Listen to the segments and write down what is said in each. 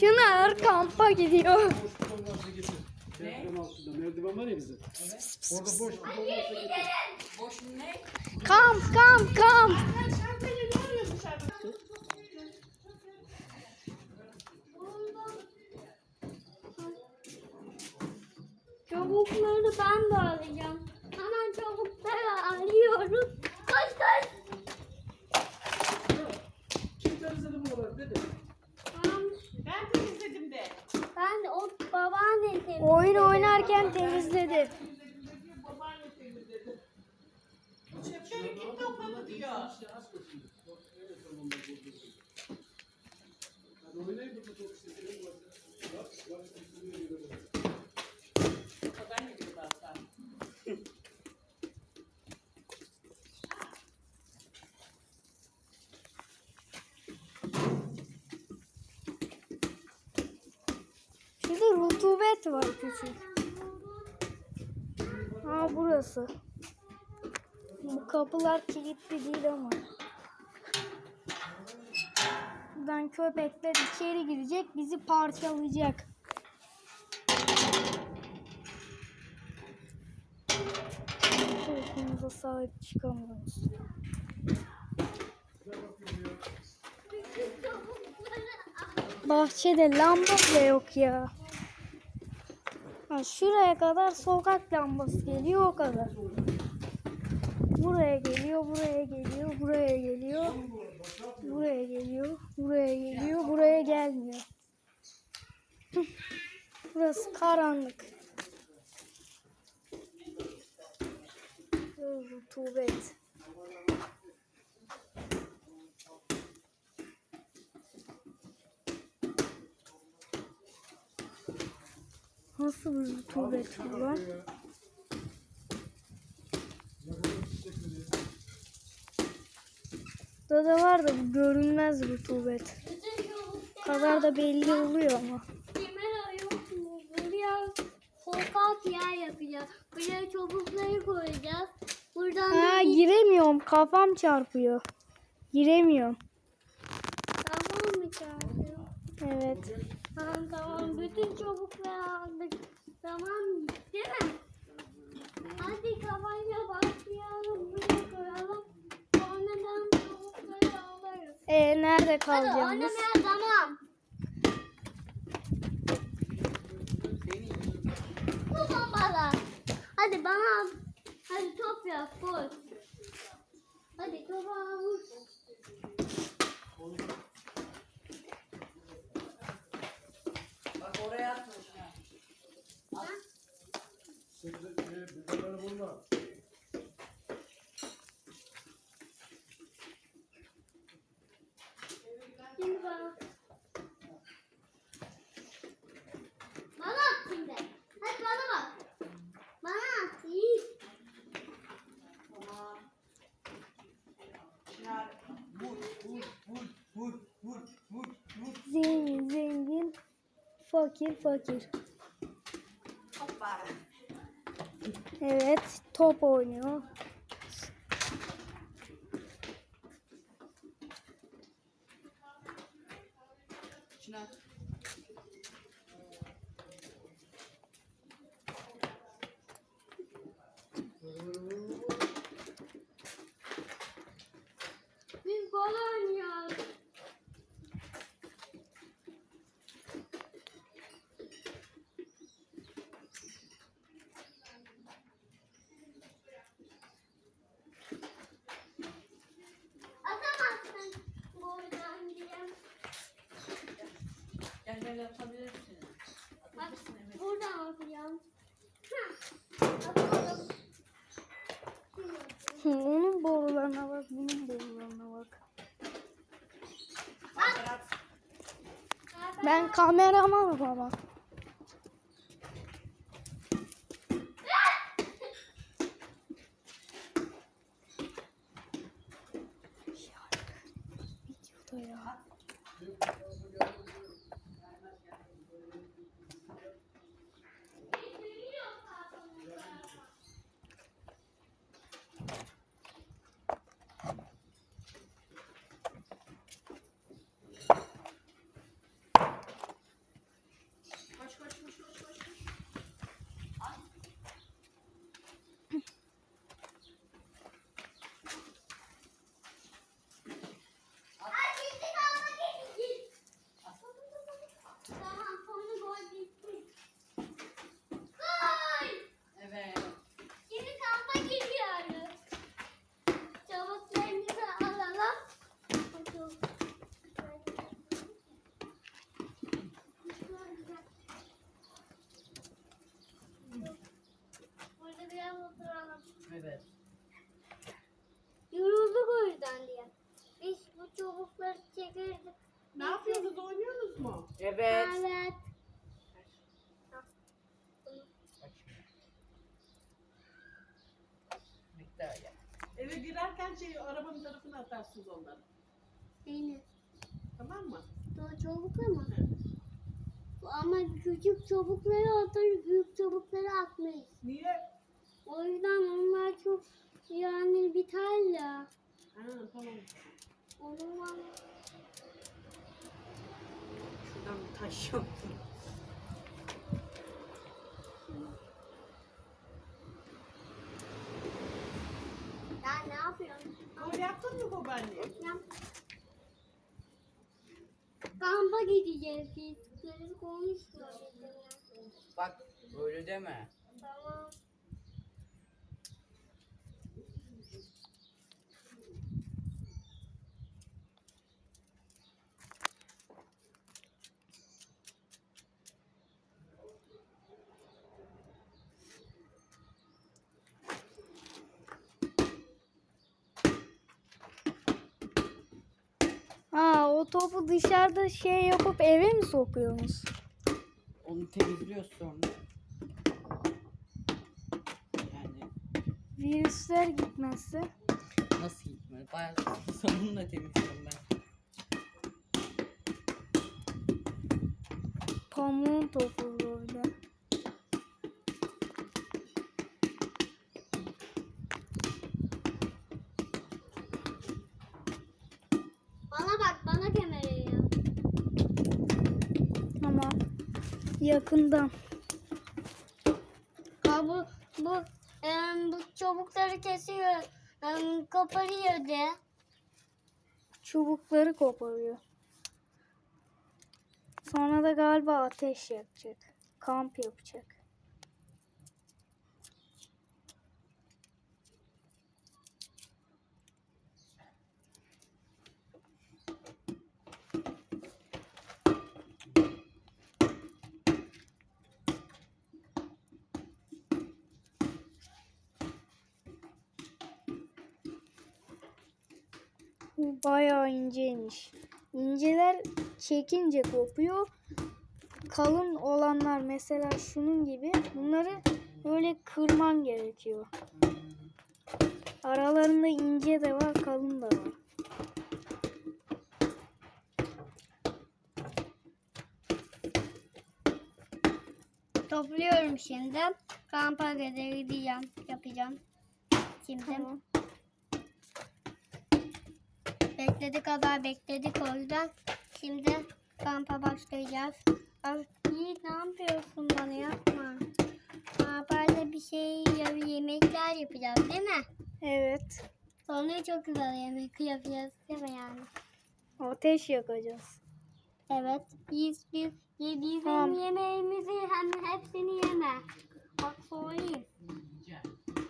Çınar kampa gidiyor. Merdiven altında. Merdiven var ya bizim. Orada boş kutu varsa getir. Boş ne? Kamp kamp kamp. Çabukları ben de arayacağım. Hemen çabukları arıyorum. Koş koş. Kim temizledi buraları dedi. Tamam. Ben temizledim de. Ben de o babaanne temizledi. Oyun oynarken temizledi. Babaanne temizledi. Çöpleri İşte oynayın burada çok. Bak, bak, gibi zaten. Şurada rutubet var küçük. Ha burası. Bu kapılar kilitli değil ama. Buradan köpekler içeri girecek, bizi parçalayacak. Korkumuza sahip çıkamıyoruz. Bahçede lamba bile yok ya. Ha, şuraya kadar sokak lambası geliyor o kadar. Buraya geliyor, buraya geliyor, buraya geliyor. Buraya geliyor, buraya geliyor, buraya gelmiyor. Burası karanlık. Rutubet. Nasıl bir rutubet bu lan? Burada da var da görünmez rutubet. Kadar da belli oluyor ama. Buraya sokak yer yapacağız. Buraya çubukları koyacağız. Buradan Ha giremiyorum kafam çarpıyor. Giremiyorum. tamam mı çağırıyor? Evet. Tamam tamam. Bütün çubukları aldık. Tamam değil mi? Hadi kafayla başlayalım. Buraya koyalım. Sonradan çubukları alırız. E nerede Hadi kalacağımız? oynamaya tamam. Bu bombalar. Hadi bana. Hadi top yap koy. Hadi topu al vur. Bak oraya atmış. ha. Şimdi e, biberleri Şimdi bana. Bana at şimdi. Hadi bana bak. Bana at. İyi. Tamam. Çınar. Vur, vur, vur, vur, vur, vur, vur. Zengin zengin. Fakir fakir. Hoppa. Evet top oynuyor. Çınar. Biz gol oynuyoruz. Atamazsın golden diye. Gel gel atabilirsin. Bak Atabilirsin evet. buradan atacağım. Atıyorum. Hı, Onun borularına bak, bunun borularına bak. Ben kameramanım ama. Videoda ya. Yorulduk o yüzden diye. Biz bu çubukları çekirdik. Ne yapıyorsunuz? Oynuyorsunuz mu? Evet. Evet. Öyle. Eve girerken şey arabanın tarafına atarsınız onları. Yine. Tamam mı? Daha çabuk ama. Ama küçük çubukları atarız, büyük çubukları atmayız. Niye? O yüzden onlar çok yani biter ya. Ha tamam. O zaman Şuradan bir taş yok. ya ne yapıyorsun? Gol yaptın mı babaanne? Yap. Kampa gideceğiz biz. Deniz konuşmuyor bizimle. Bak öyle deme. Tamam. Ha o topu dışarıda şey yapıp eve mi sokuyorsunuz? Onu temizliyoruz sonra. Yani Virüsler gitmezse. nasıl gitmez? Bayağı sabunla temizliyorum ben. Pamuğun topu böyle. Bana bak bana kamerayı. Ama yakından. Ha bu bu em, bu çubukları kesiyor. em, koparıyor de. Çubukları koparıyor. Sonra da galiba ateş yakacak. Kamp yapacak. Bayağı inceymiş. İnceler çekince kopuyor. Kalın olanlar mesela şunun gibi bunları böyle kırman gerekiyor. Aralarında ince de var, kalın da var. Topluyorum şimdi. Kampa kadar gideceğim. Yapacağım. Şimdi. Tamam. Bekledik kadar bekledik o yüzden. Şimdi kampa başlayacağız. Ay, Yiğit ne yapıyorsun bana yapma. Kamparda bir şey yemekler yapacağız değil mi? Evet. Sonra çok güzel yemek yapacağız değil mi yani? Ateş yakacağız. Evet. Biz biz ye- bizim Tamam. yemeğimizi hem hepsini yeme. Bak söyleyeyim.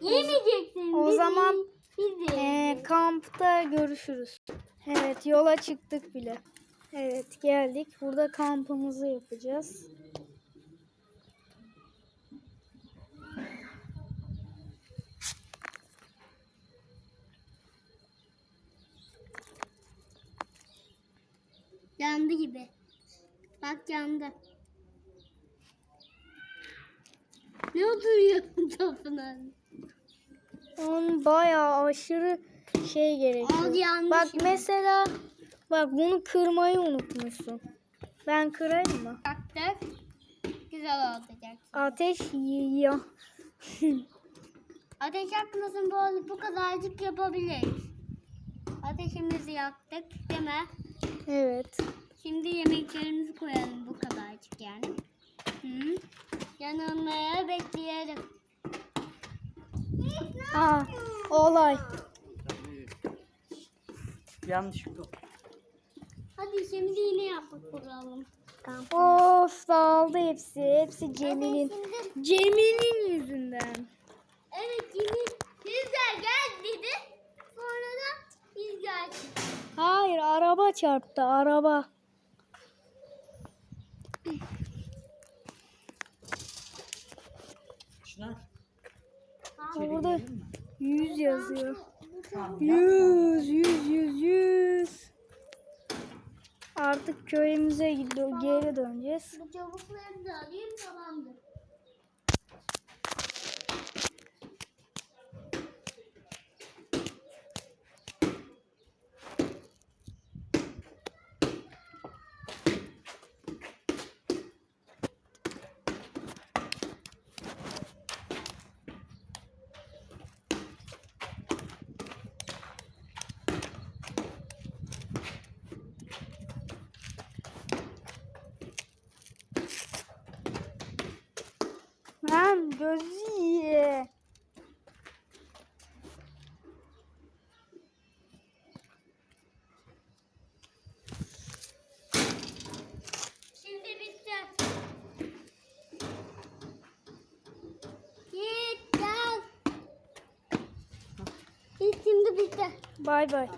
Yemeyeceksin. O bizi- zaman, bizi. Ee, kampta görüşürüz. Evet yola çıktık bile. Evet geldik. Burada kampımızı yapacağız. Yandı gibi. Bak yandı. Ne oturuyorsun topuna? Onun bayağı aşırı şey gerekiyor. Bak mesela bak bunu kırmayı unutmuşsun. Ben kırayım mı? Baktık. Güzel olacak. Ateş ya. Ateş yakmasın bu, bu kadarcık yapabiliriz. Ateşimizi yaktık değil mi? Evet. Şimdi yemeklerimizi koyalım bu kadarcık yani. Hı. Yanılmaya bekleyelim. Aa, olay. Yanlışlıkla. Hadi şimdi yine yapıp kuralım. Of dağıldı hepsi. Hepsi Cemil'in. Şimdi- Cemil'in yüzünden. Evet yine rüzgar gel dedi. Sonra da rüzgar çıktı. Hayır araba çarptı araba. Çınar. İçeri Burada girelim mi? yüz yazıyor. Bu Yüz, yüz, yüz, yüz. Artık köyümüze gidiyor, geri döneceğiz. Bu çabukları da alayım tamamdır. Lan gözü iyi. Şimdi bitti. Bay bay.